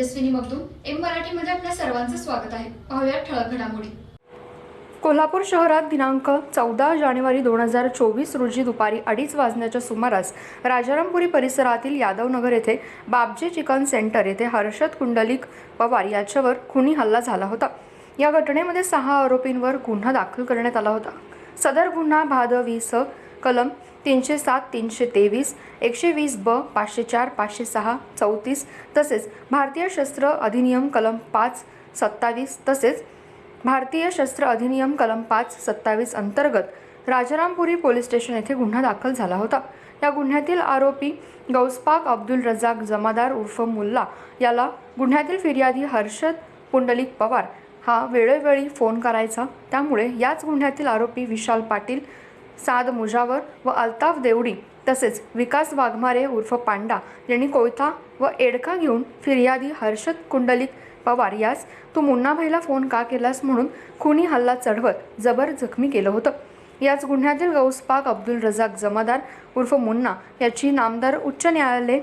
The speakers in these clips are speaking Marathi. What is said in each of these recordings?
Tejaswini Magdum M मराठीमध्ये आपल्या सर्वांचं स्वागत आहे. पाहूया ठळक घडामोडी. कोल्हापूर शहरात दिनांक चौदा जानेवारी दोन हजार चोवीस रोजी दुपारी अडीच वाजण्याच्या सुमारास राजारामपुरी परिसरातील यादवनगर येथे बाबजे चिकन सेंटर येथे हर्षद कुंडलिक पवार याच्यावर खुनी हल्ला झाला होता. या घटनेमध्ये सहा आरोपींवर गुन्हा दाखल करण्यात आला होता. सदर गुन्हा भादवी स कलम तीनशे सात तीनशे तेवीस एकशे वीस ब पाचशे चार पाचशे सहा चौतीस तसेच भारतीय शस्त्र अधिनियम कलम पाच सत्तावीस तसेच भारतीय शस्त्र अधिनियम कलम पाच सत्तावीस अंतर्गत राजारामपुरी पोलीस स्टेशन येथे गुन्हा दाखल झाला होता. या गुन्ह्यातील आरोपी गौसपाक अब्दुल रजाक जमादार उर्फ मुल्ला याला गुन्ह्यातील फिर्यादी हर्षद पुंडलिक पवार हा वेळोवेळी फोन करायचा. त्यामुळे याच गुन्ह्यातील आरोपी विशाल पाटील साद मुजावर व अल्ताफ देवडी तसेच विकास वाघमारे उर्फ पांडा यांनी कोयता व एडका घेऊन फिर्यादी हर्षद कुंडलिक पवार यास तू मुन्नाभाईला फोन का केलास म्हणून खुनी हल्ला चढवत जबर जखमी केलं होतं. याच गुन्ह्यातील गौसपाक अब्दुल रजाक जमादार उर्फ मुन्ना याची नामदार उच्च न्यायालय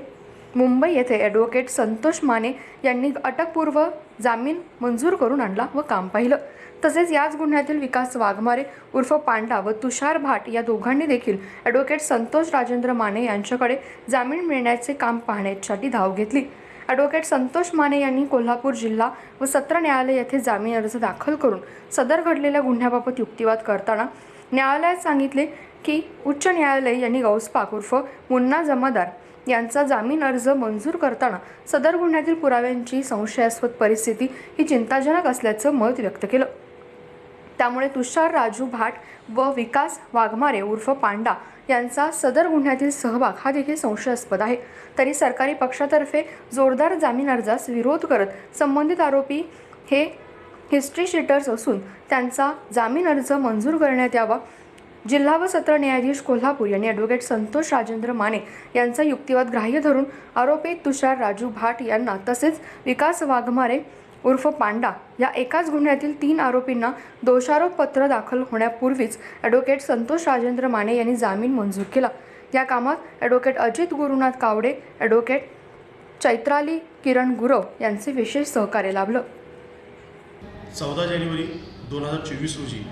मुंबई येथे ॲडव्होकेट संतोष माने यांनी अटकपूर्व जामीन मंजूर करून आणला व काम पाहिलं. तसेच याच गुन्ह्यातील विकास वाघमारे उर्फ पांडा व तुषार भाट या दोघांनी देखील ॲडव्होकेट संतोष राजेंद्र माने यांच्याकडे जामीन मिळण्याचे काम पाहण्यासाठी धाव घेतली. ॲडव्होकेट संतोष माने यांनी कोल्हापूर जिल्हा व सत्र न्यायालय येथे जामीन अर्ज दाखल करून सदर घडलेल्या गुन्ह्याबाबत युक्तिवाद करताना न्यायालयात सांगितले की उच्च न्यायालय यांनी गौसपाक उर्फ मुन्ना जमादार यांचा जामीन अर्ज मंजूर करताना सदर गुन्ह्यातील पुराव्यांची संशयास्पद परिस्थिती ही चिंताजनक असल्याचं मत व्यक्त केलं. त्यामुळे तुषार राजू भाट व विकास वाघमारे उर्फ पांडा यांचा सदर गुन्ह्यातील सहभाग हा देखील संशयास्पद आहे. तरी सरकारी पक्षातर्फे जोरदार जामीन अर्जास विरोध करत संबंधित आरोपी हे हिस्ट्री शीटर्स असून त्यांचा जामीन अर्ज मंजूर करण्यात यावा जिल्हा व सत्र न्यायाधीश कोल्हापूर यांनी ॲडव्होकेट संतोष राजेंद्र माने यांचा युक्तिवाद ग्राह्य धरून आरोपी तुषार राजू भाट यांना तसेच विकास वाघमारे उर्फ पांडा या एकाच गुन्ह्यातील तीन आरोपींना दोषारोपपत्र दाखल होण्यापूर्वीच ॲडव्होकेट संतोष राजेंद्र माने यांनी जामीन मंजूर केला. या कामात ॲडव्होकेट अजित गुरुनाथ कावडे ॲडव्होकेट चैत्राली किरण गुरव यांचे विशेष सहकार्य लाभलं. चौदा जानेवारी दोन हजार चोवीस रोजी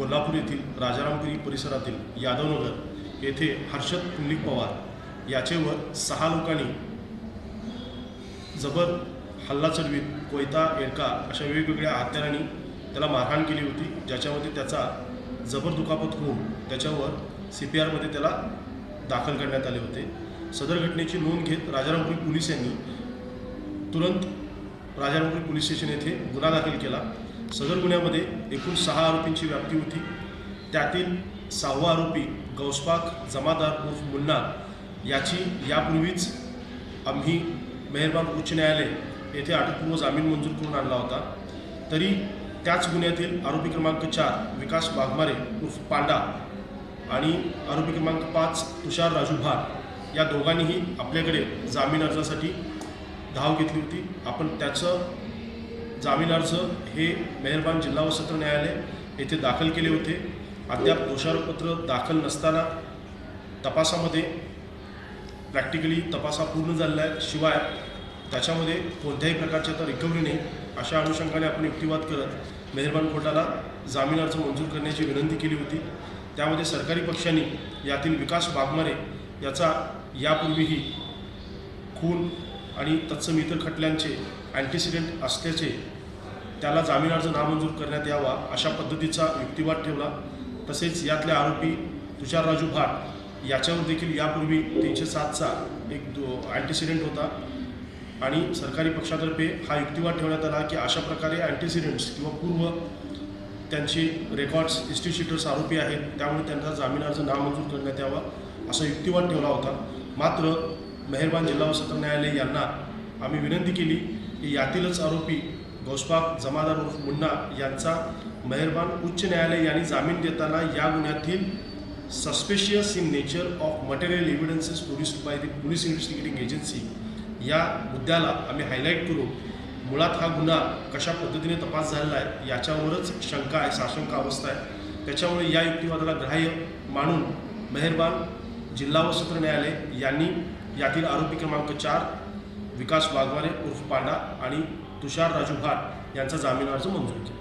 कोल्हापूर येथील राजारामपुरी परिसरातील यादवनगर येथे हर्षद पुंडलिक पवार याचेवर सहा लोकांनी जबर हल्ला चढवीत कोयता एडका अशा वेगवेगळ्या हत्यारांनी त्याला मारहाण केली होती ज्याच्यामध्ये त्याचा जबर दुखापत होऊन त्याच्यावर सी पी आरमध्ये त्याला दाखल करण्यात आले होते. सदर घटनेची नोंद घेत राजारामपुरी पोलीस यांनी तुरंत राजारामपुरी पोलीस स्टेशन येथे गुन्हा दाखल केला. सदर गुन्ह्यामध्ये एकूण सहा आरोपींची व्याप्ती होती. त्यातील सहावा आरोपी गौसपाक जमादार उर्फ मुन्ना याची यापूर्वीच आम्ही मेहरबान उच्च न्यायालय येथे अटकपूर्व जामीन मंजूर करून आणला होता. तरी त्याच गुन्ह्यातील आरोपी क्रमांक चार विकास वाघमारे उर्फ पांडा आणि आरोपी क्रमांक पाच तुषार राजू भार या दोघांनीही आपल्याकडे जामीन अर्जासाठी धाव घेतली होती. आपण त्याचं जामीन अर्ज हे मेहरबान जिल्हा व सत्र न्यायालय येथे दाखल केले होते. अद्याप दोषारोपपत्र दाखल नसताना तपासामध्ये प्रॅक्टिकली तपासा पूर्ण झालेला आहे. शिवाय त्याच्यामध्ये कोणत्याही प्रकारची आता रिकव्हरी नाही. अशा अनुषंगाने आपण युक्तिवाद करत मेहरबान कोर्टाला जामीन अर्ज मंजूर करण्याची विनंती केली होती. त्यामध्ये सरकारी पक्षांनी यातील विकास बागमारे याचा यापूर्वीही खून आणि तत्सम इतर खटल्यांचे अँटीसिडेंट असल्याचे त्याला जामीन अर्ज नामंजूर करण्यात यावा अशा पद्धतीचा युक्तिवाद ठेवला. तसेच यातले आरोपी तुषार राजू भाट याच्यावर देखील यापूर्वी तीनशे सातचा एक दो अँटीसिडेंट होता. आणि सरकारी पक्षातर्फे हा युक्तिवाद ठेवण्यात आला की अशा प्रकारे अँटीसिडेंट्स किंवा पूर्व त्यांचे रेकॉर्ड्स हिस्ट्री आरोपी आहेत त्यामुळे त्यांचा जामीन अर्ज नामंजूर करण्यात यावा असा युक्तिवाद ठेवला होता. मात्र मेहरबान जिल्हा व सत्र न्यायालय यांना आम्ही विनंती केली की यातीलच आरोपी गौसपाक जमादार उर्फ मुन्ना यांचा मेहरबान उच्च न्यायालय यांनी जामीन देताना या गुन्ह्यातील suspicious in nature of material evidences police by the police investigating agency या मुद्द्याला आम्ही हायलाईट करू. मुळात हा गुन्हा कशा पद्धतीने तपास झालेला आहे याच्यावरच शंका आहे साशंका अवस्था आहे. त्याच्यामुळे या युक्तिवादाला ग्राह्य मानून मेहरबान जिल्हा व सत्र न्यायालय यांनी यातील आरोपी क्रमांक चार विकास वाघमारे उर्फ पांडा आणि तुषार राजू भाट यांचा जामीन अर्ज मंजूर केला